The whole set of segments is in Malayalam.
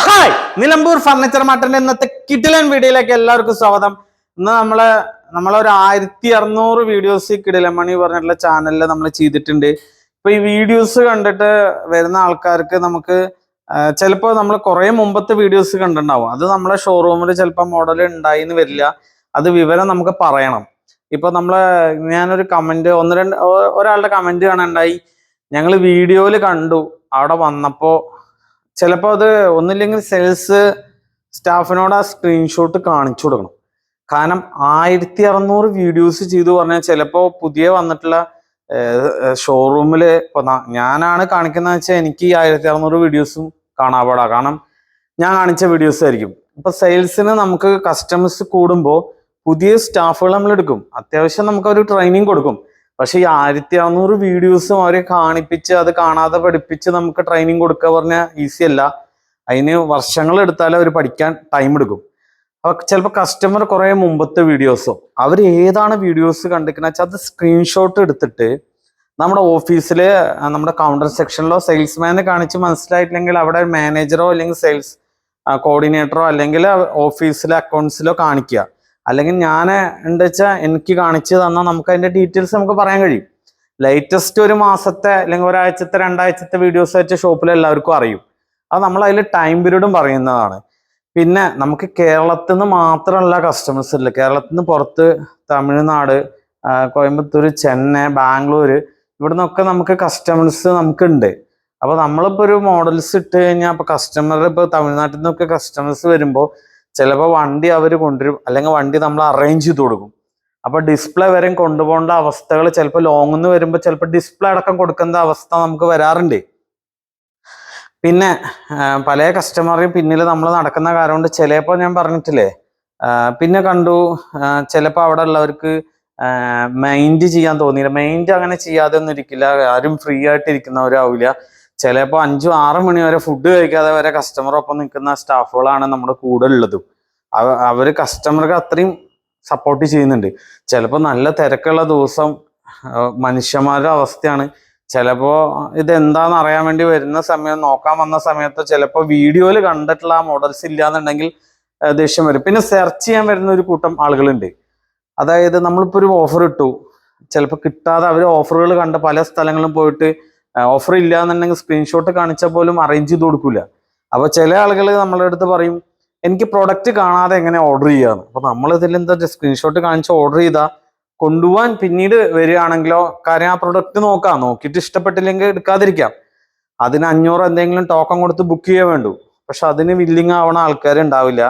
ഹായ് നിലമ്പൂർ ഫർണിച്ചർ മാർട്ടിന്റെ ഇന്നത്തെ കിടിലൻ വീഡിയോയിലേക്ക് എല്ലാവർക്കും സ്വാഗതം. ഇന്ന് നമ്മൾ നമ്മളൊരു ആയിരത്തി അറുന്നൂറ് വീഡിയോസ് കിടിലൻ മണി പറഞ്ഞിട്ടുള്ള ചാനലിൽ നമ്മൾ ചെയ്തിട്ടുണ്ട്. ഇപ്പൊ ഈ വീഡിയോസ് കണ്ടിട്ട് വരുന്ന ആൾക്കാർക്ക് നമുക്ക് ചിലപ്പോൾ നമ്മൾ കുറെ മുമ്പത്തെ വീഡിയോസ് കണ്ടിട്ടുണ്ടാവും. അത് നമ്മളെ ഷോറൂമിൽ ചിലപ്പോൾ മോഡൽ ഉണ്ടായി എന്ന് വരില്ല. അത് വിവരം നമുക്ക് പറയണം. ഇപ്പൊ നമ്മൾ ഞാനൊരു കമന്റ് ഒന്ന് രണ്ട് ഒരാളുടെ കമന്റ് കാണാണ്ടായി. ഞങ്ങൾ വീഡിയോയിൽ കണ്ടു. അവിടെ വന്നപ്പോ ചിലപ്പോൾ അത് ഒന്നില്ലെങ്കിൽ സെയിൽസ് സ്റ്റാഫിനോട് ആ സ്ക്രീൻഷോട്ട് കാണിച്ചു കൊടുക്കണം. കാരണം ആയിരത്തി അറുന്നൂറ് വീഡിയോസ് ചെയ്തു പറഞ്ഞാൽ ചിലപ്പോൾ പുതിയ വന്നിട്ടുള്ള ഷോറൂമിൽ ഇപ്പം ഞാനാണ് കാണിക്കുന്നത് വെച്ചാൽ എനിക്ക് ഈ ആയിരത്തി അറുന്നൂറ് വീഡിയോസും കാണാപാടാ. കാരണം ഞാൻ കാണിച്ച വീഡിയോസ് ആയിരിക്കും. ഇപ്പൊ സെയിൽസിന് നമുക്ക് കസ്റ്റമേഴ്സ് കൂടുമ്പോൾ പുതിയ സ്റ്റാഫുകൾ നമ്മൾ എടുക്കും. അത്യാവശ്യം നമുക്ക് ഒരു ട്രെയിനിങ് കൊടുക്കും. പക്ഷെ ഈ ആയിരത്തി അറുന്നൂറ് വീഡിയോസും അവരെ കാണിപ്പിച്ച് അത് കാണാതെ പഠിപ്പിച്ച് നമുക്ക് ട്രെയിനിങ് കൊടുക്കുക പറഞ്ഞാൽ ഈസി അല്ല. അതിന് വർഷങ്ങൾ എടുത്താലേ അവർ പഠിക്കാൻ ടൈം എടുക്കും. അപ്പൊ ചിലപ്പോൾ കസ്റ്റമർ കുറെ മുമ്പത്തെ വീഡിയോസോ അവർ ഏതാണ് വീഡിയോസ് കണ്ടിരിക്കുന്നത് വെച്ചാൽ അത് സ്ക്രീൻഷോട്ട് എടുത്തിട്ട് നമ്മുടെ ഓഫീസിൽ നമ്മുടെ കൗണ്ടർ സെക്ഷനിലോ സെയിൽസ്മാനെ കാണിച്ച് മനസ്സിലായിട്ടില്ലെങ്കിൽ അവിടെ മാനേജറോ അല്ലെങ്കിൽ സെയിൽസ് കോർഡിനേറ്ററോ അല്ലെങ്കിൽ ഓഫീസിലെ അക്കൗണ്ട്സിലോ കാണിക്കുക അല്ലെങ്കിൽ ഞാൻ എന്താ വെച്ചാൽ എനിക്ക് കാണിച്ചു തന്നാൽ നമുക്ക് അതിന്റെ ഡീറ്റെയിൽസ് നമുക്ക് പറയാൻ കഴിയും. ലേറ്റസ്റ്റ് ഒരു മാസത്തെ അല്ലെങ്കിൽ ഒരാഴ്ചത്തെ രണ്ടാഴ്ചത്തെ വീഡിയോസ് വെച്ച ഷോപ്പിൽ എല്ലാവർക്കും അറിയും. അത് നമ്മൾ അതിൽ ടൈം പീരീഡും പറയുന്നതാണ്. പിന്നെ നമുക്ക് കേരളത്തിൽ നിന്ന് മാത്രമല്ല കസ്റ്റമേഴ്സ് ഇല്ല. കേരളത്തിൽ നിന്ന് പുറത്ത് തമിഴ്നാട് കോയമ്പത്തൂർ ചെന്നൈ ബാംഗ്ലൂർ ഇവിടെ നിന്നൊക്കെ നമുക്ക് കസ്റ്റമേഴ്സ് നമുക്കുണ്ട്. അപ്പോൾ നമ്മളിപ്പോൾ ഒരു മോഡൽസ് ഇട്ട് കഴിഞ്ഞാൽ അപ്പോൾ കസ്റ്റമർ ഇപ്പോൾ തമിഴ്നാട്ടിൽ നിന്നൊക്കെ കസ്റ്റമേഴ്സ് വരുമ്പോൾ ചിലപ്പോൾ വണ്ടി അവർ കൊണ്ടുവരും. അല്ലെങ്കിൽ വണ്ടി നമ്മൾ അറേഞ്ച് ചെയ്ത് കൊടുക്കും. അപ്പോൾ ഡിസ്പ്ലേ വരെ കൊണ്ടുപോകേണ്ട അവസ്ഥകൾ ചിലപ്പോൾ ലോങ് നിന്ന് വരുമ്പോൾ ചിലപ്പോൾ ഡിസ്പ്ലേ അടക്കം കൊടുക്കേണ്ട അവസ്ഥ നമുക്ക് വരാറുണ്ട്. പിന്നെ പല കസ്റ്റമറേയും പിന്നിൽ നമ്മൾ നടക്കുന്ന കാര്യം കൊണ്ട് ചിലപ്പോൾ ഞാൻ പറഞ്ഞിട്ടില്ലേ പിന്നെ കണ്ടു ചിലപ്പോൾ അവിടെ ഉള്ളവർക്ക് മൈൻഡ് ചെയ്യാൻ തോന്നിയില്ല. മൈൻഡ് അങ്ങനെ ചെയ്യാതെ ഒന്നും ഇരിക്കില്ല. ആരും ഫ്രീ ആയിട്ട് ഇരിക്കുന്നവരാവില്ല. ചിലപ്പോൾ അഞ്ചും ആറ് മണി വരെ ഫുഡ് കഴിക്കാതെ വരെ കസ്റ്റമറൊപ്പം നിൽക്കുന്ന സ്റ്റാഫുകളാണ് നമ്മുടെ കൂടെ ഉള്ളതും. അവർ കസ്റ്റമർക്ക് അത്രയും സപ്പോർട്ട് ചെയ്യുന്നുണ്ട്. ചിലപ്പോൾ നല്ല തിരക്കുള്ള ദിവസം മനുഷ്യന്മാരുടെ അവസ്ഥയാണ്. ചിലപ്പോൾ ഇതെന്താണെന്ന് അറിയാൻ വേണ്ടി വരുന്ന സമയം നോക്കാൻ വന്ന സമയത്ത് ചിലപ്പോൾ വീഡിയോയിൽ കണ്ടിട്ടുള്ള ആ മോഡൽസ് ഇല്ലാന്നുണ്ടെങ്കിൽ ദേഷ്യം വരും. പിന്നെ സെർച്ച് ചെയ്യാൻ വരുന്ന ഒരു കൂട്ടം ആളുകളുണ്ട്. അതായത് നമ്മളിപ്പോൾ ഒരു ഓഫർ ഇട്ടു. ചിലപ്പോൾ കിട്ടാതെ അവർ ഓഫറുകൾ കണ്ട് പല സ്ഥലങ്ങളും പോയിട്ട് ഓഫർ ഇല്ല എന്നുണ്ടെങ്കിൽ സ്ക്രീൻഷോട്ട് കാണിച്ചാൽ പോലും അറേഞ്ച് ചെയ്ത് കൊടുക്കില്ല അപ്പോൾ ചില ആളുകൾ നമ്മളുടെ അടുത്ത് പറയും എനിക്ക് പ്രൊഡക്റ്റ് കാണാതെ എങ്ങനെ ഓർഡർ ചെയ്യാന്ന്? അപ്പോൾ നമ്മൾ ഇതിൽ എന്താ സ്ക്രീൻഷോട്ട് കാണിച്ച് ഓർഡർ ചെയ്താൽ കൊണ്ടുപോകാൻ പിന്നീട് വരികയാണെങ്കിലോ കാര്യം ആ പ്രൊഡക്റ്റ് നോക്കാം. നോക്കിയിട്ട് ഇഷ്ടപ്പെട്ടില്ലെങ്കിൽ എടുക്കാതിരിക്കാം. അതിന് അഞ്ഞൂറ് എന്തെങ്കിലും ടോക്കൺ കൊടുത്ത് ബുക്ക് ചെയ്യാൻ വേണ്ടു. പക്ഷെ അതിന് വില്ലിങ് ആവണ ആൾക്കാർ ഉണ്ടാവില്ല.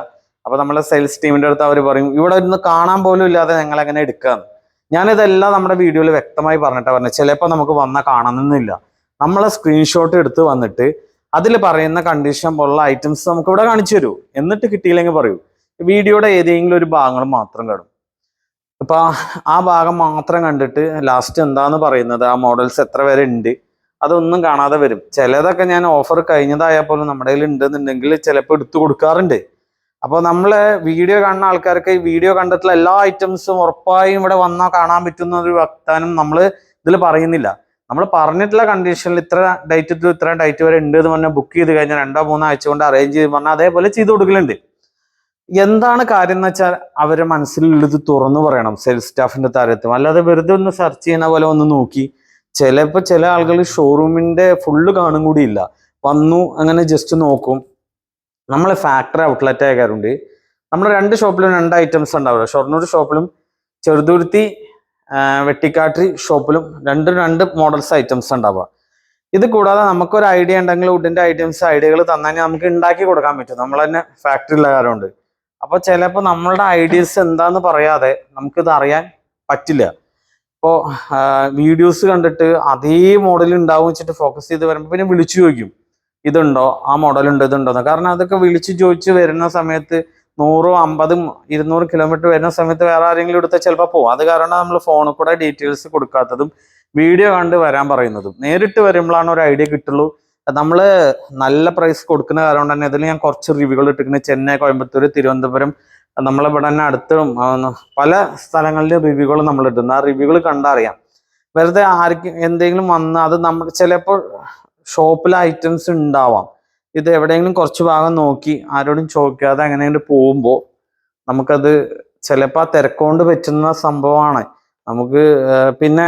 അപ്പോൾ നമ്മളെ സെയിൽസ് ടീമിന്റെ അടുത്ത് അവർ പറയും ഇവിടെ ഇരുന്ന് കാണാൻ പോലും ഇല്ലാതെ ഞങ്ങൾ എങ്ങനെ എടുക്കാന്ന്? ഞാനിതെല്ലാം നമ്മുടെ വീഡിയോയിൽ വ്യക്തമായി പറഞ്ഞിട്ടാ പറഞ്ഞത് ചിലപ്പോൾ നമുക്ക് വന്നാൽ കാണണമെന്നില്ല നമ്മളെ സ്ക്രീൻഷോട്ട് എടുത്ത് വന്നിട്ട് അതിൽ പറയുന്ന കണ്ടീഷൻ പോലുള്ള ഐറ്റംസ് നമുക്ക് ഇവിടെ കാണിച്ചു തരൂ. എന്നിട്ട് കിട്ടിയില്ലെങ്കിൽ പറയൂ. വീഡിയോയുടെ ഏതെങ്കിലും ഒരു ഭാഗങ്ങൾ മാത്രം കാണും. ഇപ്പൊ ആ ഭാഗം മാത്രം കണ്ടിട്ട് ലാസ്റ്റ് എന്താന്ന് പറയുന്നത്? ആ മോഡൽസ് എത്ര വരെ ഉണ്ട്? അതൊന്നും കാണാതെ വരും. ചിലതൊക്കെ ഞാൻ ഓഫർ കഴിഞ്ഞതായാൽ പോലും നമ്മുടെ കയ്യിൽ ഉണ്ടെന്നുണ്ടെങ്കിൽ ചിലപ്പോൾ എടുത്തു കൊടുക്കാറുണ്ട്. അപ്പോൾ നമ്മളെ വീഡിയോ കാണുന്ന ആൾക്കാർക്ക് ഈ വീഡിയോ കണ്ടിട്ടുള്ള എല്ലാ ഐറ്റംസും ഉറപ്പായും ഇവിടെ വന്നാൽ കാണാൻ പറ്റുന്ന ഒരു വാഗ്ദാനം നമ്മൾ ഇതിൽ പറയുന്നില്ല. നമ്മൾ പറഞ്ഞിട്ടുള്ള കണ്ടീഷനിൽ ഇത്ര ഡേറ്റ് ടു ഇത്ര ഡേറ്റ് വരെ ഉണ്ട് എന്ന് പറഞ്ഞാൽ ബുക്ക് ചെയ്ത് കഴിഞ്ഞാൽ രണ്ടോ മൂന്നോ ആഴ്ച കൊണ്ട് അറേഞ്ച് ചെയ്ത് പറഞ്ഞാൽ അതേപോലെ ചെയ്ത് കൊടുക്കലുണ്ട്. എന്താണ് കാര്യം എന്ന് വെച്ചാൽ അവരെ മനസ്സിലുള്ളത് തുറന്നു പറയണം സെയിൽസ് സ്റ്റാഫിന്റെ താരത്വം അല്ലാതെ വെറുതെ ഒന്ന് സെർച്ച് ചെയ്യുന്ന പോലെ ഒന്ന് നോക്കി. ചിലപ്പോൾ ചില ആളുകൾ ഷോറൂമിന്റെ ഫുള്ള് കാണും കൂടിയില്ല വന്നു അങ്ങനെ ജസ്റ്റ് നോക്കും. നമ്മൾ ഫാക്ടറി ഔട്ട്ലെറ്റ് ആകാറുണ്ട് നമ്മുടെ രണ്ട് ഷോപ്പിലും രണ്ട് ഐറ്റംസ് ഉണ്ടാവില്ല. ഷൊർണൂർ ഷോപ്പിലും ചെറുതുരുത്തി വെട്ടിക്കാട്ടി ഷോപ്പിലും രണ്ടും രണ്ട് മോഡൽസ് ഐറ്റംസ് ഉണ്ടാവുക. ഇത് കൂടാതെ നമുക്കൊരു ഐഡിയ ഉണ്ടെങ്കിൽ വുഡിന്റെ ഐറ്റംസ് ഐഡിയകൾ തന്നാൽ നമുക്ക് ഉണ്ടാക്കി കൊടുക്കാൻ പറ്റും. നമ്മൾ തന്നെ ഫാക്ടറി ഉള്ള കാര്യമുണ്ട് അപ്പൊ ചിലപ്പോൾ നമ്മളുടെ ഐഡിയസ് എന്താന്ന് പറയാതെ നമുക്കിത് അറിയാൻ പറ്റില്ല. ഇപ്പോൾ വീഡിയോസ് കണ്ടിട്ട് അതേ മോഡൽ ഉണ്ടാവും വെച്ചിട്ട് ഫോക്കസ് ചെയ്ത് വരുമ്പോൾ പിന്നെ വിളിച്ചു ചോദിക്കും. ഇതുണ്ടോ? ആ മോഡൽ ഉണ്ടോ ഇതുണ്ടോ? എന്ന്. കാരണം അതൊക്കെ വിളിച്ച് ചോദിച്ച് വരുന്ന സമയത്ത് നൂറും അമ്പതും ഇരുന്നൂറ് കിലോമീറ്റർ വരുന്ന സമയത്ത് വേറെ ആരെങ്കിലും എടുത്താൽ ചിലപ്പോൾ പോകും അത് കാരണം നമ്മൾ ഫോണിൽ കൂടെ ഡീറ്റെയിൽസ് കൊടുക്കാത്തതും വീഡിയോ കണ്ട് വരാൻ പറയുന്നതും. നേരിട്ട് വരുമ്പോഴാണ് ഒരു ഐഡിയ കിട്ടുള്ളൂ. നമ്മൾ നല്ല പ്രൈസ് കൊടുക്കുന്ന കാരണം തന്നെ ഇതിൽ ഞാൻ കുറച്ച് റിവ്യൂകൾ ഇട്ടിരിക്കുന്നത് ചെന്നൈ കോയമ്പത്തൂർ തിരുവനന്തപുരം. നമ്മളിവിടെ തന്നെ അടുത്തും പല സ്ഥലങ്ങളിലും റിവ്യൂകൾ നമ്മൾ ഇടുന്നു. ആ റിവ്യൂകൾ കണ്ടറിയാം വെറുതെ ആർക്കും എന്തെങ്കിലും വന്ന് അത് നമ്മൾ ചിലപ്പോൾ ഷോപ്പിലെ ഐറ്റംസ് ഉണ്ടാവാം. ഇത് എവിടെയെങ്കിലും കുറച്ച് ഭാഗം നോക്കി ആരോടും ചോദിക്കാതെ എങ്ങനെയെങ്കിലും പോകുമ്പോൾ നമുക്കത് ചിലപ്പോൾ ആ തിരക്കൊണ്ട് പറ്റുന്ന സംഭവമാണ്. നമുക്ക് പിന്നെ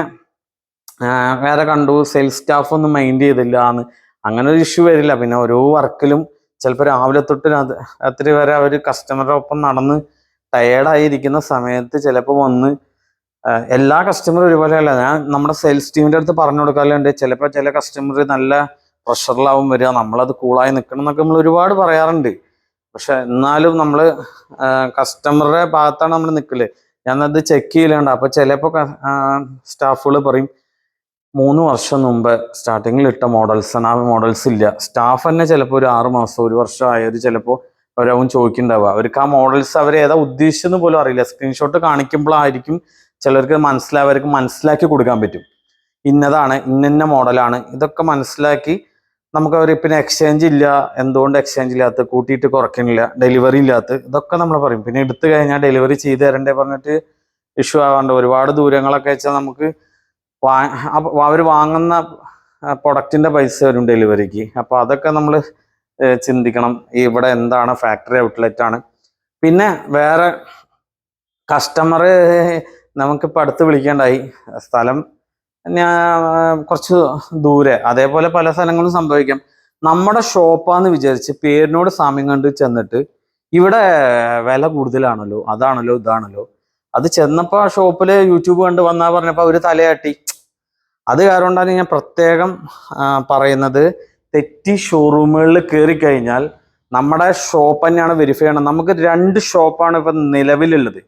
വേറെ കണ്ടു സെയിൽസ് സ്റ്റാഫ് ഒന്നും മൈൻഡ് ചെയ്തില്ല എന്ന് അങ്ങനെ ഒരു ഇഷ്യൂ വരില്ല. പിന്നെ ഓരോ വർക്കിലും ചിലപ്പോൾ രാവിലെ തൊട്ട് രാത്രി വരെ അവർ കസ്റ്റമറുടെ ഒപ്പം നടന്ന് ടയേർഡായിരിക്കുന്ന സമയത്ത് ചിലപ്പോൾ വന്ന് എല്ലാ കസ്റ്റമറും ഒരുപോലെയല്ല. ഞാൻ നമ്മുടെ സെയിൽസ് ടീമിന്റെ അടുത്ത് പറഞ്ഞു കൊടുക്കാറുണ്ട്. ചിലപ്പോൾ ചില കസ്റ്റമർ നല്ല പ്രഷറിലാവും വരിക നമ്മളത് കൂളായി നിൽക്കണം എന്നൊക്കെ നമ്മൾ ഒരുപാട് പറയാറുണ്ട്. പക്ഷെ എന്നാലും നമ്മൾ കസ്റ്റമറുടെ ഭാഗത്താണ് നമ്മൾ നിൽക്കൽ. ഞാനത് ചെക്ക് ചെയ്യലുണ്ട്. അപ്പോൾ ചിലപ്പോൾ സ്റ്റാഫുകൾ പറയും മൂന്ന് വർഷം മുമ്പ് സ്റ്റാർട്ടിങ്ങിൽ ഇട്ട മോഡൽസ് ആണ്. ആ മോഡൽസ് ഇല്ല. സ്റ്റാഫ് തന്നെ ചിലപ്പോൾ ഒരു ആറ് മാസം ഒരു വർഷം ആയത് ചിലപ്പോൾ അവരാവും ചോദിക്കുന്നുണ്ടാവുക. അവർക്ക് ആ മോഡൽസ് അവർ ഏതാ ഉദ്ദേശിച്ചെന്ന് പോലും അറിയില്ല. സ്ക്രീൻഷോട്ട് കാണിക്കുമ്പോഴായിരിക്കും ചിലർക്ക് മനസ്സിലാവർക്ക് മനസ്സിലാക്കി കൊടുക്കാൻ പറ്റും. ഇന്നതാണ് ഇന്നിന്ന മോഡലാണ് ഇതൊക്കെ മനസ്സിലാക്കി നമുക്ക് അവർ പിന്നെ എക്സ്ചേഞ്ച് ഇല്ല. എന്തുകൊണ്ട് എക്സ്ചേഞ്ച് ഇല്ലാത്ത? കൂട്ടിയിട്ട് കുറയ്ക്കണില്ല. ഡെലിവറി ഇല്ലാത്ത. ഇതൊക്കെ നമ്മൾ പറയും. പിന്നെ എടുത്തു കഴിഞ്ഞാൽ ഡെലിവറി ചെയ്ത് തരണ്ടേ പറഞ്ഞിട്ട് ഇഷ്യൂ ആവാണ്ട് ഒരുപാട് ദൂരങ്ങളൊക്കെ വെച്ചാൽ നമുക്ക് വാ അവർ വാങ്ങുന്ന പ്രൊഡക്റ്റിന്റെ പൈസ വരും ഡെലിവറിക്ക് അപ്പോൾ അതൊക്കെ നമ്മൾ ചിന്തിക്കണം. ഇവിടെ എന്താണ് ഫാക്ടറി ഔട്ട്ലെറ്റ് ആണ്. പിന്നെ വേറെ കസ്റ്റമർ നമുക്കിപ്പോൾ അടുത്ത് വിളിക്കേണ്ടായി. സ്ഥലം കുറച്ച് ദൂരെ. അതേപോലെ പല സ്ഥലങ്ങളും സംഭവിക്കാം. നമ്മുടെ ഷോപ്പാന്ന് വിചാരിച്ച് പേരിനോട് സാമ്യം കണ്ട് ചെന്നിട്ട് ഇവിടെ വില കൂടുതലാണല്ലോ അതാണല്ലോ ഇതാണല്ലോ. അത് ചെന്നപ്പോൾ ആ ഷോപ്പിൽ യൂട്യൂബ് കണ്ട് വന്നാ പറഞ്ഞപ്പോൾ അവർ തലയാട്ടി. അത് കാരണം ഞാൻ പ്രത്യേകം പറയുന്നത് തെറ്റി ഷോറൂമുകളിൽ കയറി കഴിഞ്ഞാൽ നമ്മുടെ ഷോപ്പ് തന്നെയാണ് വെരിഫൈ ചെയ്യണം. നമുക്ക് രണ്ട് ഷോപ്പാണ് ഇപ്പം നിലവിലുള്ളത്.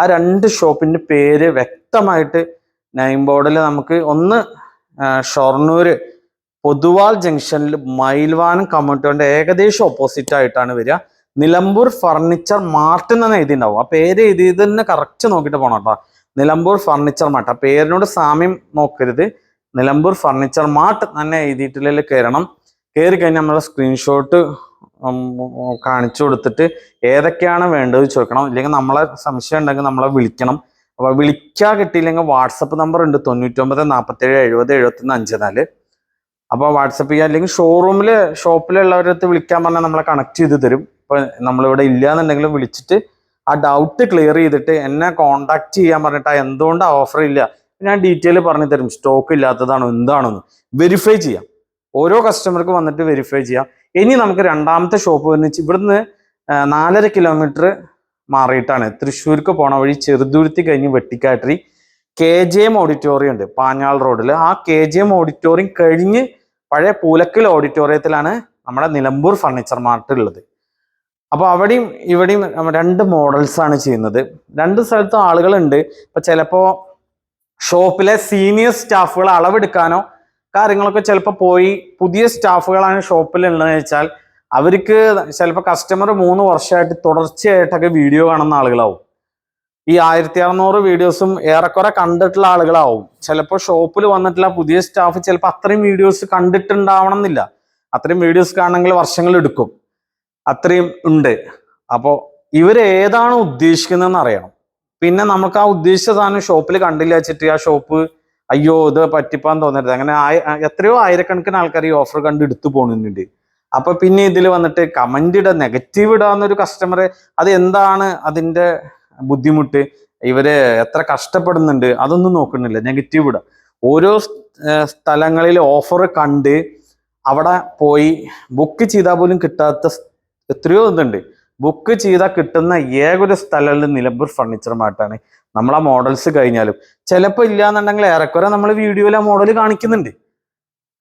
ആ രണ്ട് ഷോപ്പിന്റെ പേര് വ്യക്തമായിട്ട് നൈം ബോർഡിൽ നമുക്ക് ഒന്ന് ഷൊർണൂര് പൊതുവാൾ ജംഗ്ഷനിൽ മയിൽവാനം കമ്മ്യൂണിറ്റിയുടെ ഏകദേശം ഓപ്പോസിറ്റ് ആയിട്ടാണ് വരിക. നിലമ്പൂർ ഫർണിച്ചർ മാർട്ട് എന്ന് എഴുതിയിട്ടുണ്ടാവും ആ പേര് എഴുതിയത് തന്നെ കറക്റ്റ് നോക്കിയിട്ട് പോകണം കേട്ടോ. Nilambur furniture mart. ആ പേരിനോട് സാമ്യം നോക്കരുത്. നിലമ്പൂർ ഫർണിച്ചർ മാർട്ട് തന്നെ എഴുതിയിട്ടില്ലെങ്കിൽ കയറണം കയറി കഴിഞ്ഞാൽ നമ്മളെ സ്ക്രീൻഷോട്ട് കാണിച്ചു കൊടുത്തിട്ട് ഏതൊക്കെയാണ് വേണ്ടത് ചോദിക്കണം. ഇല്ലെങ്കിൽ നമ്മളെ സംശയം ഉണ്ടെങ്കിൽ നമ്മളെ വിളിക്കണം. അപ്പൊ വിളിക്കാൻ കിട്ടിയില്ലെങ്കിൽ വാട്സപ്പ് നമ്പർ ഉണ്ട്. തൊണ്ണൂറ്റൊമ്പത് നാൽപ്പത്തേഴ് എഴുപത് എഴുപത്തൊന്ന് അഞ്ച് നാല് അപ്പോൾ വാട്സപ്പ് ചെയ്യുക അല്ലെങ്കിൽ ഷോറൂമിൽ ഷോപ്പിലുള്ളവരടുത്ത് വിളിക്കാൻ പറഞ്ഞാൽ നമ്മളെ കണക്ട് ചെയ്ത് തരും. ഇപ്പൊ നമ്മളിവിടെ ഇല്ല എന്നുണ്ടെങ്കിൽ വിളിച്ചിട്ട് ആ ഡൗട്ട് ക്ലിയർ ചെയ്തിട്ട് എന്നെ കോണ്ടാക്ട് ചെയ്യാൻ പറഞ്ഞിട്ട് എന്തുകൊണ്ട് ഓഫർ ഇല്ല? ഞാൻ ഡീറ്റെയിൽ പറഞ്ഞു തരും. സ്റ്റോക്ക് ഇല്ലാത്തതാണോ എന്താണോ വെരിഫൈ ചെയ്യാം. ഓരോ കസ്റ്റമർക്ക് വന്നിട്ട് വെരിഫൈ ചെയ്യാം. ഇനി നമുക്ക് രണ്ടാമത്തെ ഷോപ്പ് വന്നിച്ച് ഇവിടുന്ന് നാലര കിലോമീറ്റർ മാറിയിട്ടാണ്. തൃശ്ശൂർക്ക് പോണ വഴി ചെറുതുരുത്തി കഴിഞ്ഞ് Vettikattiri K J M auditorium ഉണ്ട് പാഞ്ഞാൾ റോഡിൽ. ആ കെ ജെ എം ഓഡിറ്റോറിയം കഴിഞ്ഞ് പഴയ പൂലക്കൽ ഓഡിറ്റോറിയത്തിലാണ് നമ്മുടെ നിലമ്പൂർ ഫർണിച്ചർ മാർട്ട് ഉള്ളത്. അപ്പോൾ അവിടെയും ഇവിടെയും രണ്ട് മോഡൽസ് ആണ് ചെയ്യുന്നത്. രണ്ട് സ്ഥലത്തും ആളുകളുണ്ട്. ഇപ്പൊ ചിലപ്പോ ഷോപ്പിലെ സീനിയർ സ്റ്റാഫുകൾ അളവെടുക്കാനോ കാര്യങ്ങളൊക്കെ ചിലപ്പോൾ പോയി പുതിയ സ്റ്റാഫുകളാണ് ഷോപ്പിൽ ഉള്ളതെന്ന് വെച്ചാൽ അവർക്ക് ചിലപ്പോൾ കസ്റ്റമർ മൂന്ന് വർഷമായിട്ട് തുടർച്ചയായിട്ടൊക്കെ വീഡിയോ കാണുന്ന ആളുകളാവും. ഈ ആയിരത്തി അറുന്നൂറ് വീഡിയോസും ഏറെക്കുറെ കണ്ടിട്ടുള്ള ആളുകളാവും. ചിലപ്പോൾ ഷോപ്പിൽ വന്നിട്ടുള്ള പുതിയ സ്റ്റാഫ് ചിലപ്പോൾ അത്രയും വീഡിയോസ് കണ്ടിട്ടുണ്ടാവണം എന്നില്ല അത്രയും വീഡിയോസ് കാണണമെങ്കിൽ വർഷങ്ങൾ എടുക്കും. അത്രയും ഉണ്ട്. അപ്പോൾ ഇവർ ഏതാണ് ഉദ്ദേശിക്കുന്നതെന്ന് അറിയണം. പിന്നെ നമുക്ക് ആ ഉദ്ദേശിച്ച സാധനം ഷോപ്പിൽ കണ്ടില്ല വെച്ചിട്ട് ആ ഷോപ്പ് അയ്യോ ഇത് പറ്റിപ്പാൻ തോന്നരുത്. അങ്ങനെ എത്രയോ ആയിരക്കണക്കിന് ആൾക്കാർ ഈ ഓഫർ കണ്ട് എടുത്തു പോകുന്നുണ്ട് അപ്പൊ പിന്നെ ഇതിൽ വന്നിട്ട് കമന്റ് ഇടുക നെഗറ്റീവ് ഇടാവുന്ന ഒരു കസ്റ്റമർ അത് എന്താണ് അതിന്റെ ബുദ്ധിമുട്ട്? ഇവർ എത്ര കഷ്ടപ്പെടുന്നുണ്ട്? അതൊന്നും നോക്കുന്നില്ല. നെഗറ്റീവ് ഇടുക ഓരോ സ്ഥലങ്ങളിൽ ഓഫർ കണ്ട് അവിടെ പോയി ബുക്ക് ചെയ്താൽ പോലും കിട്ടാത്ത എത്രയോ ഇതുണ്ട്. ബുക്ക് ചെയ്താൽ കിട്ടുന്ന ഏക ഒരു സ്ഥലമുള്ള നിലമ്പൂർ ഫർണിച്ചർ മാർട്ടാണ്. നമ്മളെ മോഡൽസ് കഴിഞ്ഞാലും. ചിലപ്പോൾ ഇല്ലാന്നുണ്ടെങ്കിൽ ഏറെക്കുറെ നമ്മൾ വീഡിയോയിൽ ആ മോഡൽ കാണിക്കുന്നുണ്ട്.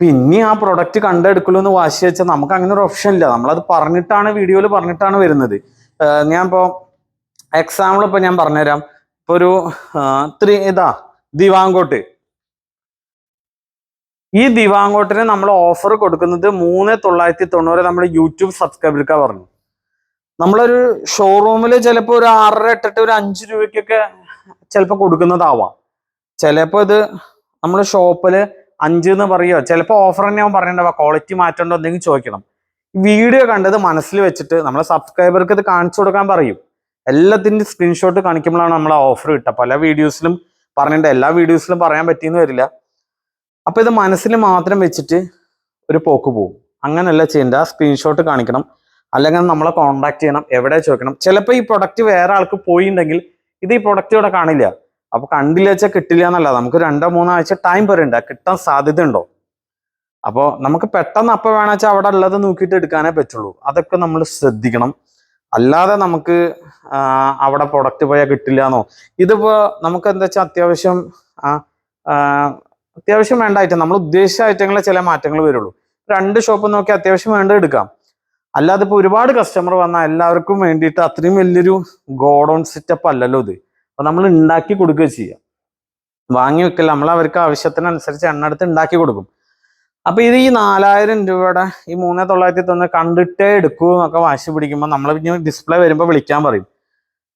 പിന്നെ ആ പ്രൊഡക്റ്റ് കണ്ടെടുക്കുള്ളൂ എന്ന് വാശി വെച്ചാൽ നമുക്ക് അങ്ങനെ ഒരു ഓപ്ഷൻ ഇല്ല. നമ്മളത് പറഞ്ഞിട്ടാണ് വീഡിയോയിൽ പറഞ്ഞിട്ടാണ് വരുന്നത്. ഞാൻ ഇപ്പോൾ എക്സാമ്പിൾ ഇപ്പൊ ഞാൻ പറഞ്ഞുതരാം. ഇപ്പൊ ഒരു ത്രീ ഇതാ ദിവാങ്കോട്ട്. ഈ ദിവാങ്കോട്ടിന് നമ്മൾ ഓഫർ കൊടുക്കുന്നത് മൂന്ന് തൊള്ളായിരത്തി തൊണ്ണൂറ് നമ്മൾ യൂട്യൂബ് സബ്സ്ക്രൈബർക്കാ പറഞ്ഞു. നമ്മളൊരു ഷോറൂമിൽ ചിലപ്പോൾ ഒരു ആറര എട്ടിട്ട് ഒരു അഞ്ച് രൂപയ്ക്കൊക്കെ ചിലപ്പോൾ കൊടുക്കുന്നതാവാം. ചിലപ്പോൾ ഇത് നമ്മൾ ഷോപ്പിൽ അഞ്ച് എന്ന് പറയുമോ ചിലപ്പോൾ ഓഫർ തന്നെ അവൻ പറയണ്ടാവുക ക്വാളിറ്റി മാറ്റണ്ടോ? എന്തെങ്കിലും ചോദിക്കണം. വീഡിയോ കണ്ടത് മനസ്സിൽ വെച്ചിട്ട് നമ്മളെ സബ്സ്ക്രൈബർക്ക് ഇത് കാണിച്ചു കൊടുക്കാൻ പറയും. എല്ലാത്തിന്റെ സ്ക്രീൻഷോട്ട് കാണിക്കുമ്പോഴാണ് നമ്മൾ ഓഫർ കിട്ടുക. പല വീഡിയോസിലും പറഞ്ഞിട്ട് എല്ലാ വീഡിയോസിലും പറയാൻ പറ്റിയെന്ന് വരില്ല. അപ്പോൾ ഇത് മനസ്സിൽ മാത്രം വെച്ചിട്ട് ഒരു പോക്ക് പോകും അങ്ങനെയല്ല ചെയ്യേണ്ട സ്ക്രീൻഷോട്ട് കാണിക്കണം. അല്ലെങ്കിൽ നമ്മളെ കോൺടാക്ട് ചെയ്യണം. എവിടെ ചോദിക്കണം. ചിലപ്പോൾ ഈ പ്രൊഡക്റ്റ് വേറെ ആൾക്ക് പോയിണ്ടെങ്കിൽ ഇത് ഈ പ്രൊഡക്റ്റ് ഇവിടെ കാണില്ല. അപ്പൊ കണ്ടില്ല വെച്ചാൽ കിട്ടില്ല എന്നല്ല. നമുക്ക് രണ്ടോ മൂന്നോ ആഴ്ച ടൈം അത് കിട്ടാൻ സാധ്യത ഉണ്ടോ അപ്പോൾ നമുക്ക് പെട്ടെന്ന് അപ്പോൾ വേണമെന്ന് വെച്ചാൽ അവിടെ ഉള്ളത് നോക്കിയിട്ട് എടുക്കാനേ പറ്റുള്ളൂ. അതൊക്കെ നമ്മൾ ശ്രദ്ധിക്കണം. അല്ലാതെ നമുക്ക് അവിടെ പ്രൊഡക്റ്റ് പോയാൽ കിട്ടില്ല എന്നോ ഇതിപ്പോ നമുക്ക് എന്താ വെച്ചാൽ അത്യാവശ്യം അത്യാവശ്യം വേണ്ട ഐറ്റം നമ്മൾ ഉദ്ദേശിച്ച ഐറ്റങ്ങളെ ചില മാറ്റങ്ങൾ വരുള്ളൂ. രണ്ട് ഷോപ്പ് നോക്കി അത്യാവശ്യം വേണ്ട എടുക്കാം. അല്ലാതെ ഇപ്പൊ ഒരുപാട് കസ്റ്റമർ വന്നാൽ എല്ലാവർക്കും വേണ്ടിയിട്ട് അത്രയും വലിയൊരു ഗോഡൗൺ സെറ്റപ്പ് അല്ലല്ലോ ഇത്. അപ്പൊ നമ്മൾ ഉണ്ടാക്കി കൊടുക്കുക ചെയ്യാം. വാങ്ങി വെക്കല്ല നമ്മൾ അവർക്ക് ആവശ്യത്തിനനുസരിച്ച് എണ്ണ എടുത്ത് ഉണ്ടാക്കി കൊടുക്കും. അപ്പൊ ഇത് ഈ നാലായിരം രൂപയുടെ ഈ മൂന്നേ തൊള്ളായിരത്തി തൊണ്ണൂറ് കണ്ടിട്ടേ എടുക്കൂ എന്നൊക്കെ വാശി പിടിക്കുമ്പോൾ നമ്മൾ പിന്നെ ഡിസ്പ്ലേ വരുമ്പോൾ വിളിക്കാൻ പറയും.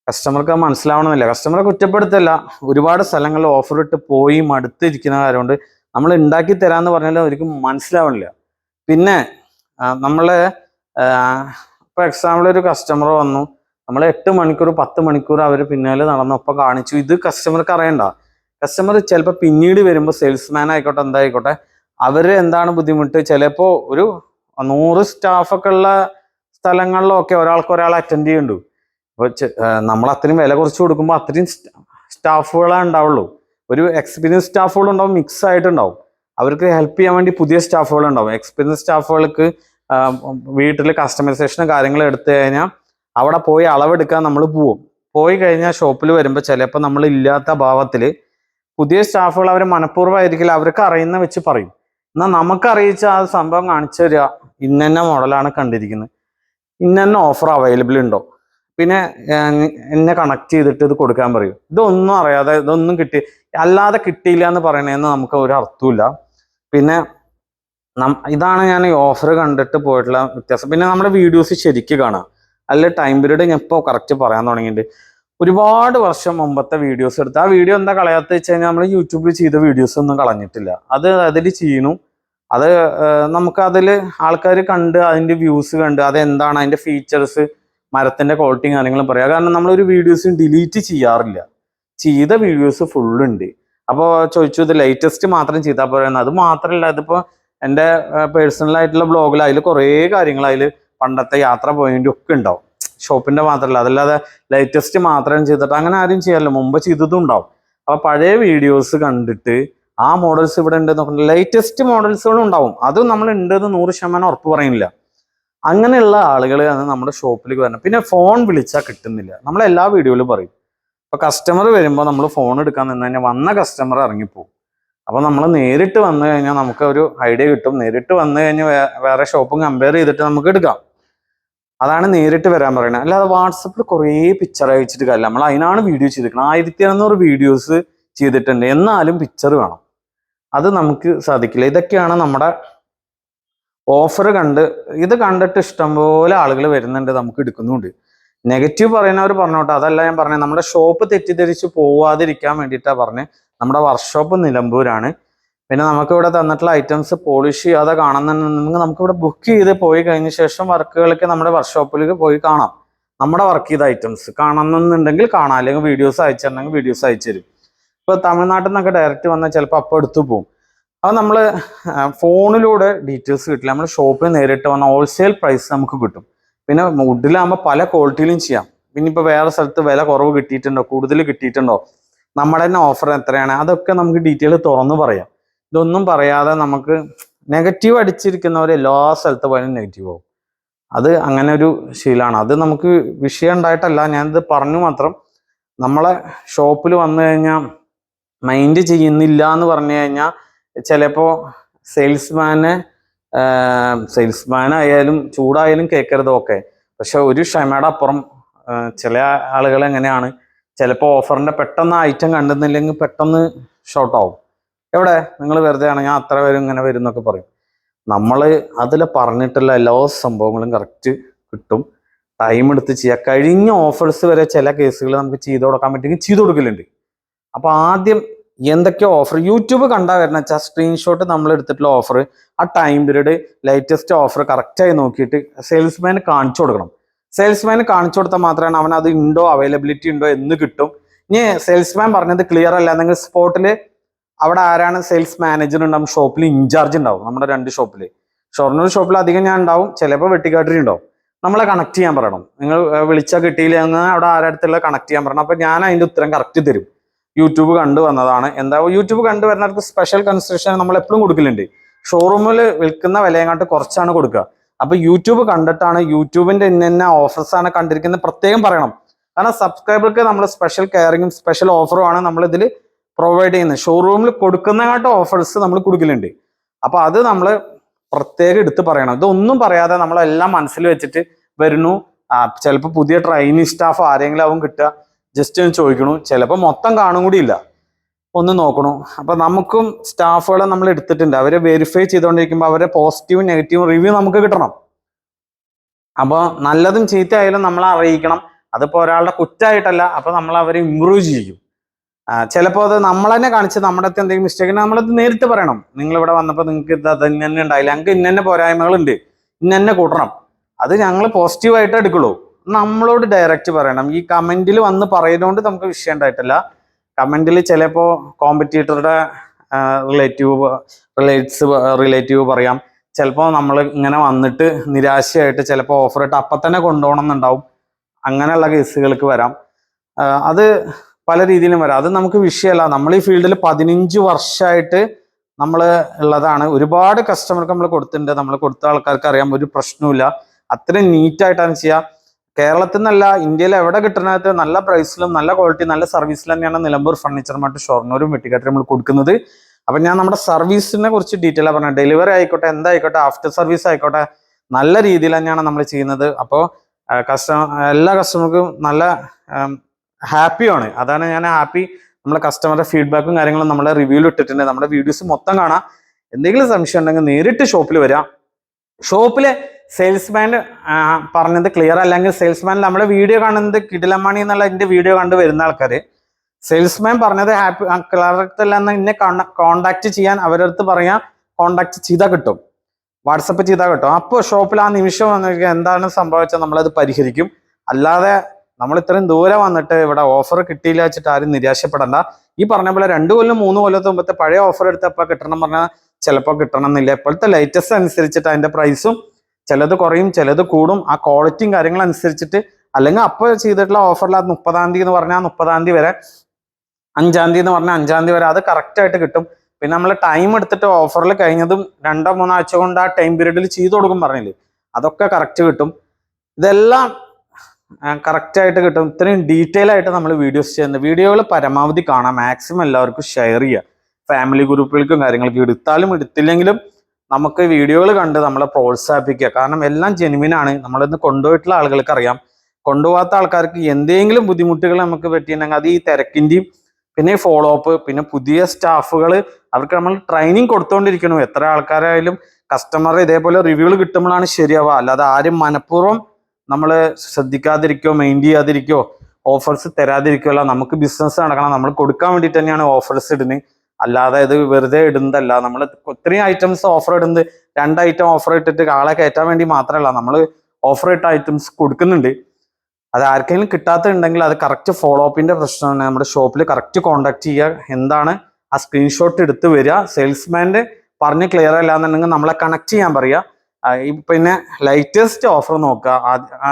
കസ്റ്റമർക്ക് മനസ്സിലാവണമെന്നില്ല. കസ്റ്റമറെ കുറ്റപ്പെടുത്തല്ല. ഒരുപാട് സ്ഥലങ്ങളിൽ ഓഫർ ഇട്ട് പോയി മടുത്തിരിക്കുന്ന കാര്യം കൊണ്ട് നമ്മൾ ഉണ്ടാക്കി തരാമെന്ന് പറഞ്ഞാൽ അവർക്ക് മനസ്സിലാവണില്ല. പിന്നെ നമ്മളെ നമ്മൾ ഇപ്പൊ എക്സാമ്പിൾ ഒരു കസ്റ്റമർ വന്നു. നമ്മൾ എട്ട് മണിക്കൂർ പത്ത് മണിക്കൂർ അവർ പിന്നാലെ നടന്നൊപ്പം കാണിച്ചു. ഇത് കസ്റ്റമർക്ക് അറിയണ്ട. കസ്റ്റമർ ചിലപ്പോൾ പിന്നീട് വരുമ്പോൾ സെയിൽസ്മാൻ ആയിക്കോട്ടെ എന്തായിക്കോട്ടെ അവർ എന്താണ് ബുദ്ധിമുട്ട്? ചിലപ്പോൾ ഒരു നൂറ് സ്റ്റാഫൊക്കെ ഉള്ള സ്ഥലങ്ങളിലൊക്കെ ഒരാൾക്ക് ഒരാൾ അറ്റൻഡ് ചെയ്യുന്നുണ്ട്. അപ്പോൾ നമ്മൾ അത്രയും വില കുറച്ച് കൊടുക്കുമ്പോൾ അത്രയും സ്റ്റാഫുകളെ ഉണ്ടാവുള്ളൂ. ഒരു എക്സ്പീരിയൻസ് സ്റ്റാഫുകൾ ഉണ്ടാവും മിക്സ് ആയിട്ടുണ്ടാവും. അവർക്ക് ഹെൽപ്പ് ചെയ്യാൻ വേണ്ടി പുതിയ സ്റ്റാഫുകൾ ഉണ്ടാവും. എക്സ്പീരിയൻസ് സ്റ്റാഫുകൾക്ക് വീട്ടിൽ കസ്റ്റമൈസേഷനും കാര്യങ്ങളും എടുത്തു കഴിഞ്ഞാൽ അവിടെ പോയി അളവെടുക്കാൻ നമ്മൾ പോവും. പോയി കഴിഞ്ഞാൽ ഷോപ്പിൽ വരുമ്പോൾ ചിലപ്പോൾ നമ്മൾ ഇല്ലാത്ത ഭാവത്തിൽ പുതിയ സ്റ്റാഫുകൾ അവർ മനഃപൂർവമായിരിക്കില്ല അവർക്ക് അറിയുന്ന വെച്ച് പറയും. എന്നാൽ നമുക്ക് അറിയിച്ച ആ സംഭവം കാണിച്ചു തരിക ഇന്ന മോഡലാണ് കണ്ടിരിക്കുന്നത്. ഇന്നെന്നെ ഓഫർ അവൈലബിൾ ഉണ്ടോ? പിന്നെ എന്നെ കണക്ട് ചെയ്തിട്ട് ഇത് കൊടുക്കാൻ പറയും. ഇതൊന്നും അറിയാതെ ഇതൊന്നും കിട്ടി അല്ലാതെ കിട്ടിയില്ല എന്ന് പറയണേന്ന് നമുക്ക് ഒരു അർത്ഥമില്ല പിന്നെ ഇതാണ് ഞാൻ ഈ ഓഫർ കണ്ടിട്ട് പോയിട്ടുള്ള വ്യത്യാസം. പിന്നെ നമ്മുടെ വീഡിയോസ് ശരിക്കും കാണാം. അല്ല ടൈം പീരീഡ് ഞാൻ ഇപ്പോൾ കറക്റ്റ് പറയാൻ തുടങ്ങിയിട്ടുണ്ട്. ഒരുപാട് വർഷം മുമ്പത്തെ വീഡിയോസ് എടുത്ത്. ആ വീഡിയോ എന്താ കളയാത്ത വെച്ച് കഴിഞ്ഞാൽ നമ്മൾ യൂട്യൂബിൽ ചെയ്ത വീഡിയോസ് ഒന്നും കളഞ്ഞിട്ടില്ല. അത് അതിൽ ചെയ്യുന്നു അത് നമുക്കതിൽ ആൾക്കാർ കണ്ട് അതിന്റെ വ്യൂസ് കണ്ട് അതെന്താണ് അതിന്റെ ഫീച്ചേഴ്സ് മരത്തിന്റെ ക്വാളിറ്റി കാര്യങ്ങളും പറയാം. കാരണം നമ്മളൊരു വീഡിയോസ് ഡിലീറ്റ് ചെയ്യാറില്ല. ചെയ്ത വീഡിയോസ് ഫുള്ളുണ്ട് അപ്പോൾ ചോദിച്ചു ഇത് ലേറ്റസ്റ്റ് മാത്രം ചെയ്താൽ പോരെന്ന്. അത് മാത്രമല്ല അതിപ്പോൾ എന്റെ പേഴ്സണലായിട്ടുള്ള ബ്ലോഗിൽ അതിൽ കുറേ കാര്യങ്ങൾ അതിൽ പണ്ടത്തെ യാത്ര പോയിന്റ് ഒക്കെ ഉണ്ടാവും. ഷോപ്പിന്റെ മാത്രമല്ല അതല്ലാതെ ലേറ്റസ്റ്റ് മാത്രം ചെയ്തിട്ട് അങ്ങനെ ആരും ചെയ്യാറില്ല. മുമ്പ് ചെയ്തതും ഉണ്ടാവും. അപ്പൊ പഴയ വീഡിയോസ് കണ്ടിട്ട് ആ മോഡൽസ് ഇവിടെ ഉണ്ട് നോക്കണ്ട ലേറ്റസ്റ്റ് മോഡൽസുകളും ഉണ്ടാവും. അത് നമ്മൾ ഉണ്ടെന്ന് നൂറ് ശതമാനം ഉറപ്പ് പറയുന്നില്ല. അങ്ങനെയുള്ള ആളുകൾ ആണ് നമ്മുടെ ഷോപ്പിലേക്ക് വരണം. പിന്നെ ഫോൺ വിളിച്ചാൽ കിട്ടുന്നില്ല. നമ്മൾ എല്ലാ വീഡിയോയിലും പറയും. ഇപ്പൊ കസ്റ്റമർ വരുമ്പോൾ നമ്മൾ ഫോൺ എടുക്കാൻ നിന്ന് കഴിഞ്ഞാൽ വന്ന കസ്റ്റമർ ഇറങ്ങിപ്പോവും. അപ്പൊ നമ്മൾ നേരിട്ട് വന്നു കഴിഞ്ഞാൽ നമുക്ക് ഒരു ഐഡിയ കിട്ടും. നേരിട്ട് വന്നു കഴിഞ്ഞാൽ വേറെ ഷോപ്പും കമ്പയർ ചെയ്തിട്ട് നമുക്ക് എടുക്കാം. അതാണ് നേരിട്ട് വരാൻ പറയുന്നത്. അല്ലാതെ വാട്സപ്പിൽ കുറേ പിക്ചർ അയച്ചിട്ട് കാര്യമില്ല. നമ്മൾ അതിനാണ് വീഡിയോ ചെയ്തിരിക്കുന്നത്. ആയിരത്തി അറുന്നൂറ് വീഡിയോസ് ചെയ്തിട്ടുണ്ട്. എന്നാലും പിക്ചർ വേണം. അത് നമുക്ക് സാധിക്കില്ല. ഇതൊക്കെയാണ് നമ്മുടെ ഓഫർ കണ്ട് ഇത് കണ്ടിട്ട് ഇഷ്ടംപോലെ ആളുകൾ വരുന്നുണ്ട് നമുക്ക് എടുക്കുന്നുണ്ട്. നെഗറ്റീവ് പറയുന്നവർ പറഞ്ഞോട്ടെ. അതല്ല ഞാൻ പറഞ്ഞത്. നമ്മുടെ ഷോപ്പ് തെറ്റിദ്ധരിച്ച് പോവാതിരിക്കാൻ വേണ്ടിയിട്ടാണ് പറഞ്ഞത്. നമ്മുടെ വർക്ക്ഷോപ്പ് നിലമ്പൂരാണ്. പിന്നെ നമുക്ക് ഇവിടെ തന്നിട്ടുള്ള ഐറ്റംസ് പോളിഷ് ചെയ്യാതെ കാണുന്നുണ്ടെങ്കിൽ നമുക്ക് ഇവിടെ ബുക്ക് ചെയ്ത് പോയി കഴിഞ്ഞ ശേഷം വർക്കുകളൊക്കെ നമ്മുടെ വർക്ക്ഷോപ്പിലേക്ക് പോയി കാണാം. നമ്മുടെ വർക്ക് ചെയ്ത ഐറ്റംസ് കാണുന്നുണ്ടെങ്കിൽ കാണാം. അല്ലെങ്കിൽ വീഡിയോസ് അയച്ചിട്ടുണ്ടെങ്കിൽ വീഡിയോസ് അയച്ചു തരും. ഇപ്പൊ തമിഴ്നാട്ടിൽ നിന്നൊക്കെ ഡയറക്റ്റ് വന്നാൽ ചിലപ്പോൾ അപ്പോൾ എടുത്തു പോകും അത് നമ്മൾ ഫോണിലൂടെ ഡീറ്റെയിൽസ് കിട്ടില്ല. നമ്മൾ ഷോപ്പിൽ നേരിട്ട് വന്ന ഹോൾസെയിൽ പ്രൈസ് നമുക്ക് കിട്ടും. പിന്നെ വുഡിലാകുമ്പോൾ പല ക്വാളിറ്റിയിലും ചെയ്യാം. പിന്നെ ഇപ്പോൾ വേറെ സ്ഥലത്ത് വില കുറവ് കിട്ടിയിട്ടുണ്ടോ? കൂടുതൽ കിട്ടിയിട്ടുണ്ടോ? നമ്മുടെ തന്നെ ഓഫർ എത്രയാണ്? അതൊക്കെ നമുക്ക് ഡീറ്റെയിൽ തുറന്നു പറയാം. ഇതൊന്നും പറയാതെ നമുക്ക് നെഗറ്റീവ് അടിച്ചിരിക്കുന്നവർ എല്ലാ സ്ഥലത്ത് പോയാലും നെഗറ്റീവ് ആവും. അത് അങ്ങനെ ഒരു ശീലമാണ് അത് നമുക്ക് വിഷയം ഉണ്ടായിട്ടല്ല. ഞാനിത് പറഞ്ഞു മാത്രം. നമ്മളെ ഷോപ്പിൽ വന്നു കഴിഞ്ഞാൽ മൈൻഡ് ചെയ്യുന്നില്ല എന്ന് പറഞ്ഞു കഴിഞ്ഞാൽ ചിലപ്പോൾ സെയിൽസ്മാനെ സെയിൽസ്മാനായാലും ചൂടായാലും കേൾക്കരുത് ഓക്കെ പക്ഷെ ഒരു ക്ഷമയുടെ അപ്പുറം ചില ആളുകൾ എങ്ങനെയാണ്? ചിലപ്പോൾ ഓഫറിന്റെ പെട്ടെന്ന് ഐറ്റം കണ്ടുന്നില്ലെങ്കിൽ പെട്ടെന്ന് ഷോർട്ട് ആവും. എവിടെ? നിങ്ങൾ വെറുതെ ആണ് ഞാൻ അത്ര വരും ഇങ്ങനെ വരും എന്നൊക്കെ പറയും. നമ്മൾ അതിൽ പറഞ്ഞിട്ടുള്ള എല്ലാ സംഭവങ്ങളും കറക്റ്റ് കിട്ടും. ടൈം എടുത്ത് ചെയ്യുക കഴിഞ്ഞ ഓഫേഴ്സ് വരെ ചില കേസുകൾ നമുക്ക് ചെയ്ത് കൊടുക്കാൻ പറ്റുമെങ്കിൽ ചെയ്തു കൊടുക്കലുണ്ട്. അപ്പോൾ ആദ്യം എന്തൊക്കെ ഓഫർ യൂട്യൂബ് കണ്ടാൽ വരുന്ന വെച്ചാൽ സ്ക്രീൻഷോട്ട് നമ്മൾ എടുത്തിട്ടുള്ള ഓഫർ ആ ടൈം പീരീഡ് ലേറ്റസ്റ്റ് ഓഫർ കറക്റ്റായി നോക്കിയിട്ട് സെയിൽസ്മാന് കാണിച്ചു കൊടുക്കണം. സെയിൽസ്മാന് കാണിച്ചു കൊടുത്താൽ മാത്രമാണ് അവൻ അത് ഉണ്ടോ അവൈലബിലിറ്റി ഉണ്ടോ എന്ന് കിട്ടും. ഇനി സെയിൽസ്മാൻ പറഞ്ഞത് ക്ലിയർ അല്ല. എന്നെങ്കിൽ സ്പോട്ടിൽ അവിടെ ആരാണ് സെയിൽസ് മാനേജർ ഉണ്ടാവും? ഷോപ്പിൽ ഇൻചാർജ് ഉണ്ടാവും. നമ്മുടെ രണ്ട് ഷോപ്പിൽ ഷൊർണൂർ ഷോപ്പിൽ അധികം ഞാൻ ഉണ്ടാവും. ചിലപ്പോൾ വെട്ടിക്കാട്ടിരി ഉണ്ടാവും നമ്മളെ കണക്ട് ചെയ്യാൻ പറയണം. നിങ്ങൾ വിളിച്ചാൽ കിട്ടിയില്ല എന്ന് അവിടെ ആരടുത്തുള്ള കണക്ട് ചെയ്യാൻ പറയണം. അപ്പം ഞാൻ അതിന്റെ ഉത്തരം കറക്റ്റ് തരും. യൂട്യൂബ് കണ്ടു വന്നതാണ്. എന്താ യൂട്യൂബ് കണ്ടു വരുന്നവർക്ക് സ്പെഷ്യൽ കൺസ്ട്രക്ഷൻ നമ്മൾ എപ്പോഴും കൊടുക്കലുണ്ട്. ഷോറൂമിൽ വിൽക്കുന്ന വിലയെങ്ങാട്ട് കുറച്ചാണ് കൊടുക്കുക. അപ്പൊ യൂട്യൂബ് കണ്ടിട്ടാണ് യൂട്യൂബിന്റെ ഇന്ന ഇന്ന ഓഫേഴ്സ് ആണ് കണ്ടിരിക്കുന്നത് പ്രത്യേകം പറയണം. കാരണം സബ്സ്ക്രൈബർക്ക് നമ്മൾ സ്പെഷ്യൽ കെയറിങ്ങും സ്പെഷ്യൽ ഓഫറും ആണ് നമ്മൾ ഇതിൽ പ്രൊവൈഡ് ചെയ്യുന്ന ഷോറൂമിൽ കൊടുക്കുന്നതിനായിട്ട് ഓഫേഴ്സ് നമ്മൾ കൊടുക്കലുണ്ട്. അപ്പോൾ അത് നമ്മൾ പ്രത്യേകം എടുത്ത് പറയണം. ഇതൊന്നും പറയാതെ നമ്മളെല്ലാം മനസ്സിൽ വെച്ചിട്ട് വരുന്നു. ചിലപ്പോൾ പുതിയ ട്രെയിനിങ് സ്റ്റാഫ് ആരെങ്കിലും ആവും കിട്ടുക. ജസ്റ്റ് ഒന്ന് ചോദിക്കണു. ചിലപ്പോൾ മൊത്തം കാണും കൂടി ഇല്ല. ഒന്ന് നോക്കണു. അപ്പൊ നമുക്കും സ്റ്റാഫുകളെ നമ്മൾ എടുത്തിട്ടുണ്ട്. അവരെ വെരിഫൈ ചെയ്തുകൊണ്ടിരിക്കുമ്പോൾ അവരെ പോസിറ്റീവും നെഗറ്റീവും റിവ്യൂ നമുക്ക് കിട്ടണം. അപ്പോൾ നല്ലതും ചീത്തയായാലും നമ്മളെ അറിയിക്കണം. അതിപ്പോൾ ഒരാളുടെ കുറ്റമായിട്ടല്ല അപ്പോൾ നമ്മൾ അവരെ ഇമ്പ്രൂവ് ചെയ്യും. ചിലപ്പോൾ അത് നമ്മൾ തന്നെ കാണിച്ച് നമ്മുടെ അടുത്ത് എന്തെങ്കിലും മിസ്റ്റേക്ക് നമ്മളത് നേരിട്ട് പറയണം. നിങ്ങൾ ഇവിടെ വന്നപ്പോൾ നിങ്ങൾക്ക് ഇത് അത് ഇന്നെ ഉണ്ടായില്ല. ഞങ്ങൾക്ക് ഇന്നെ പോരായ്മകളുണ്ട്. ഇന്നെ കൂട്ടണം. അത് ഞങ്ങൾ പോസിറ്റീവായിട്ട് എടുക്കുള്ളൂ. നമ്മളോട് ഡയറക്റ്റ് പറയണം. ഈ കമന്റിൽ വന്ന് പറയുന്നതുകൊണ്ട് നമുക്ക് വിഷയം ഉണ്ടായിട്ടില്ല. കമന്റിൽ ചിലപ്പോൾ കോമ്പറ്റീറ്ററുടെ റിലേറ്റീവ് റിലേറ്റ്സ് റിലേറ്റീവ് പറയാം. ചിലപ്പോൾ നമ്മൾ ഇങ്ങനെ വന്നിട്ട് നിരാശയായിട്ട് ചിലപ്പോൾ ഓഫർ ഇട്ട് അപ്പം തന്നെ കൊണ്ടുപോകണം എന്നുണ്ടാവും. അങ്ങനെയുള്ള കേസുകൾക്ക് വരാം. അത് പല രീതിയിലും വരാം. അത് നമുക്ക് വിഷയമല്ല. നമ്മൾ ഈ ഫീൽഡിൽ പതിനഞ്ച് വർഷമായിട്ട് നമ്മൾ ഉള്ളതാണ്. ഒരുപാട് കസ്റ്റമർക്ക് നമ്മൾ കൊടുത്തിട്ടുണ്ട്. നമ്മൾ കൊടുത്ത ആൾക്കാർക്ക് അറിയാം. ഒരു പ്രശ്നവുമില്ല. അത്രയും നീറ്റായിട്ടാണ് ചെയ്യുക. കേരളത്തിൽ നിന്നല്ല ഇന്ത്യയിൽ എവിടെ കിട്ടുന്നത് നല്ല പ്രൈസിലും നല്ല ക്വാളിറ്റി നല്ല സർവീസിലും തന്നെയാണ് നിലമ്പൂർ ഫർണിച്ചർ മാർട്ട് ഷൊർണൂരും വെട്ടിക്കാട്ടും നമ്മൾ കൊടുക്കുന്നത്. അപ്പം ഞാൻ നമ്മുടെ സർവീസിനെ കുറിച്ച് ഡീറ്റെയിൽ പറഞ്ഞത്. ഡെലിവറി ആയിക്കോട്ടെ എന്തായിക്കോട്ടെ ആഫ്റ്റർ സർവീസ് ആയിക്കോട്ടെ നല്ല രീതിയിൽ തന്നെയാണ് നമ്മൾ ചെയ്യുന്നത്. അപ്പോൾ കസ്റ്റമർ എല്ലാ കസ്റ്റമർക്കും നല്ല ഹാപ്പിയാണ്. അതാണ് ഞാൻ ഹാപ്പി. നമ്മളെ കസ്റ്റമറുടെ ഫീഡ്ബാക്കും കാര്യങ്ങളും നമ്മളെ റിവ്യൂവിൽ ഇട്ടിട്ടുണ്ട്. നമ്മുടെ വീഡിയോസ് മൊത്തം കാണാം. എന്തെങ്കിലും സംശയം ഉണ്ടെങ്കിൽ നേരിട്ട് ഷോപ്പിൽ വരാം. ഷോപ്പിലെ സെയിൽസ്മാൻ പറഞ്ഞത് ക്ലിയർ അല്ലെങ്കിൽ സെയിൽസ്മാൻ നമ്മുടെ വീഡിയോ കാണുന്നത് കിടിലമണി എന്നുള്ള എന്റെ വീഡിയോ കണ്ട് വരുന്ന ആൾക്കാർ സെയിൽസ്മാൻ പറഞ്ഞത് ഹാപ്പി അല്ല എന്ന് കോണ്ടാക്ട് ചെയ്യാൻ അവരടുത്ത് പറയാം. കോണ്ടാക്ട് ചെയ്താൽ കിട്ടും. വാട്സപ്പ് ചെയ്താൽ കിട്ടും. അപ്പോൾ ഷോപ്പിൽ ആ നിമിഷം എന്താണ് സംഭവിച്ചത്? നമ്മളത് പരിഹരിക്കും. അല്ലാതെ നമ്മൾ ഇത്രയും ദൂരെ വന്നിട്ട് ഇവിടെ ഓഫർ കിട്ടിയില്ല വെച്ചിട്ട് ആരും നിരാശപ്പെടണ്ട. ഈ പറഞ്ഞ പോലെ രണ്ട് കൊല്ലം മൂന്ന് കൊല്ലത്ത് മുമ്പത്തെ പഴയ ഓഫർ എടുത്തപ്പോൾ കിട്ടണം പറഞ്ഞാൽ ചിലപ്പോൾ കിട്ടണം എന്നില്ല. ഇപ്പോഴത്തെ ലേറ്റസ്റ്റ് അനുസരിച്ചിട്ട് അതിന്റെ പ്രൈസും ചിലത് കുറയും ചിലത് കൂടും. ആ ക്വാളിറ്റിയും കാര്യങ്ങളും അനുസരിച്ചിട്ട് അല്ലെങ്കിൽ അപ്പോൾ ചെയ്തിട്ടുള്ള ഓഫറിൽ അത് മുപ്പതാം തീയതി എന്ന് പറഞ്ഞാൽ മുപ്പതാം തീയതി വരെ അഞ്ചാം തീയതി എന്ന് പറഞ്ഞാൽ അഞ്ചാം തീയതി വരെ അത് കറക്റ്റായിട്ട് കിട്ടും. പിന്നെ നമ്മൾ ടൈം എടുത്തിട്ട് ഓഫറിൽ കഴിഞ്ഞതും രണ്ടോ മൂന്നോ ആഴ്ച കൊണ്ട് ആ ടൈം പീരീഡിൽ ചെയ്തു കൊടുക്കും പറഞ്ഞില്ലേ? അതൊക്കെ കറക്റ്റ് കിട്ടും. ഇതെല്ലാം കറക്റ്റ് ആയിട്ട് കിട്ടും. ഇത്രയും ഡീറ്റെയിൽ ആയിട്ട് നമ്മൾ വീഡിയോസ് ചെയ്യുന്നത് വീഡിയോകൾ പരമാവധി കാണാം. മാക്സിമം എല്ലാവർക്കും ഷെയർ ചെയ്യുക. ഫാമിലി ഗ്രൂപ്പുകൾക്കും കാര്യങ്ങൾക്കും എടുത്താലും എടുത്തില്ലെങ്കിലും നമുക്ക് വീഡിയോകൾ കണ്ട് നമ്മളെ പ്രോത്സാഹിപ്പിക്കുക. കാരണം എല്ലാം ജെനുവിൻ ആണ്. നമ്മളിന്ന് കൊണ്ടുപോയിട്ടുള്ള ആളുകൾക്ക് അറിയാം. കൊണ്ടുപോകാത്ത ആൾക്കാർക്ക് എന്തെങ്കിലും ബുദ്ധിമുട്ടുകൾ നമുക്ക് പറ്റിയിട്ടുണ്ടെങ്കിൽ അത് ഈ തിരക്കിന്റെയും പിന്നെ ഫോളോ അപ്പ് പിന്നെ പുതിയ സ്റ്റാഫുകൾ അവർക്ക് നമ്മൾ ട്രെയിനിങ് കൊടുത്തുകൊണ്ടിരിക്കണം എത്ര ആൾക്കാരായാലും കസ്റ്റമർ ഇതേപോലെ റിവ്യൂകൾ കിട്ടുമ്പോഴാണ് ശരിയാവുക. അല്ലാതെ ആരും മനഃപൂർവം നമ്മൾ ശ്രദ്ധിക്കാതിരിക്കോ മെയിൻ ചെയ്യാതിരിക്കോ ഓഫേഴ്സ് തരാതിരിക്കോ അല്ല നമുക്ക് ബിസിനസ് നടക്കണം. നമ്മൾ കൊടുക്കാൻ വേണ്ടിയിട്ട് തന്നെയാണ് ഓഫേഴ്സ് ഇടുന്നത്. അല്ലാതെ ഇത് വെറുതെ ഇടുന്നതല്ല. നമ്മൾ ഒത്തിരി ഐറ്റംസ് ഓഫർ ഇടുന്നത്. രണ്ട് ഐറ്റം ഓഫർ ഇട്ടിട്ട് ആളെ കയറ്റാൻ വേണ്ടി മാത്രമല്ല നമ്മൾ ഓഫർ ഇട്ട ഐറ്റംസ് കൊടുക്കുന്നുണ്ട്. അത് ആർക്കെങ്കിലും കിട്ടാത്തുണ്ടെങ്കിൽ അത് കറക്റ്റ് ഫോളോ അപ്പിന്റെ പ്രശ്നമാണ്. നമ്മുടെ ഷോപ്പിൽ കറക്റ്റ് കോൺടാക്ട് ചെയ്യുക. എന്താണ്? ആ സ്ക്രീൻഷോട്ട് എടുത്ത് വരിക. സെയിൽസ്മാന്റെ പറഞ്ഞ് ക്ലിയർ അല്ല എന്നുണ്ടെങ്കിൽ നമ്മളെ കണക്ട് ചെയ്യാൻ പറയുക. പിന്നെ ലേറ്റസ്റ്റ് ഓഫർ നോക്കുക.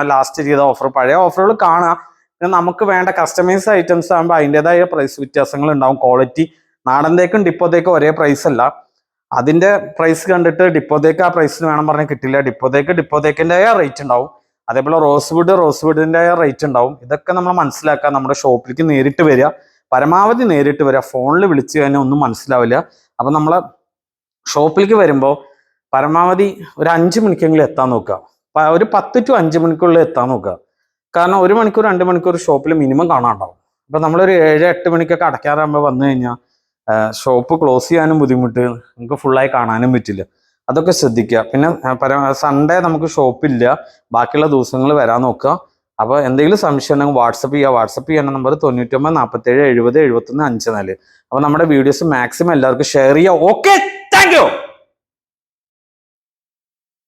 ലാസ്റ്റ് ചെയ്ത ഓഫർ പഴയ ഓഫറുകൾ കാണുക. പിന്നെ നമുക്ക് വേണ്ട കസ്റ്റമൈസ് ഐറ്റംസ് ആകുമ്പോൾ അതിന്റെതായ പ്രൈസ് വ്യത്യാസങ്ങൾ ഉണ്ടാവും. ക്വാളിറ്റി നാടൻ തേക്കും ഡിപ്പോ ഒരേ പ്രൈസ് അല്ല. അതിന്റെ പ്രൈസ് കണ്ടിട്ട് ഡിപ്പോ തേക്ക് ആ പ്രൈസിന് വേണം പറഞ്ഞാൽ കിട്ടില്ല. ഡിപ്പോ തേക്ക് ഡിപ്പോ റേറ്റ് ഉണ്ടാവും. അതേപോലെ റോസ് വുഡ് റോസ് വുഡിന്റെ റേറ്റ് ഉണ്ടാവും. ഇതൊക്കെ നമ്മൾ മനസ്സിലാക്കുക. നമ്മുടെ ഷോപ്പിലേക്ക് നേരിട്ട് വരിക. പരമാവധി നേരിട്ട് വരിക. ഫോണിൽ വിളിച്ചു കഴിഞ്ഞാൽ ഒന്നും മനസ്സിലാവില്ല. അപ്പം നമ്മളെ ഷോപ്പിലേക്ക് വരുമ്പോൾ പരമാവധി ഒരു അഞ്ച് മണിക്കെങ്കിലും എത്താൻ നോക്കുക. ഒരു പത്ത് ടു അഞ്ച് മണിക്കുള്ളിൽ എത്താൻ നോക്കുക. കാരണം ഒരു മണിക്കൂർ രണ്ട് മണിക്കൂർ ഷോപ്പിൽ മിനിമം കാണാണ്ടാവും അപ്പം നമ്മളൊരു ഏഴ് എട്ട് മണിക്കൊക്കെ അടയ്ക്കാറാകുമ്പോൾ വന്നു കഴിഞ്ഞാൽ ഷോപ്പ് ക്ലോസ് ചെയ്യാനും ബുദ്ധിമുട്ട് നമുക്ക് ഫുള്ളായി കാണാനും പറ്റില്ല. അതൊക്കെ ശ്രദ്ധിക്കുക. പിന്നെ സൺഡേ നമുക്ക് ഷോപ്പില്ല ബാക്കിയുള്ള ദിവസങ്ങൾ വരാൻ നോക്കുക. അപ്പോൾ എന്തെങ്കിലും സംശയം ഉണ്ടെങ്കിൽ വാട്സപ്പ് ചെയ്യുക വാട്സപ്പ് ചെയ്യുന്ന നമ്പർ തൊണ്ണൂറ്റൊമ്പത് നാൽപ്പത്തേഴ് എഴുപത് എഴുപത്തൊന്ന് അഞ്ച് നാല്. അപ്പോൾ നമ്മുടെ വീഡിയോസ് മാക്സിമം എല്ലാവർക്കും ഷെയർ ചെയ്യുക. Okay thank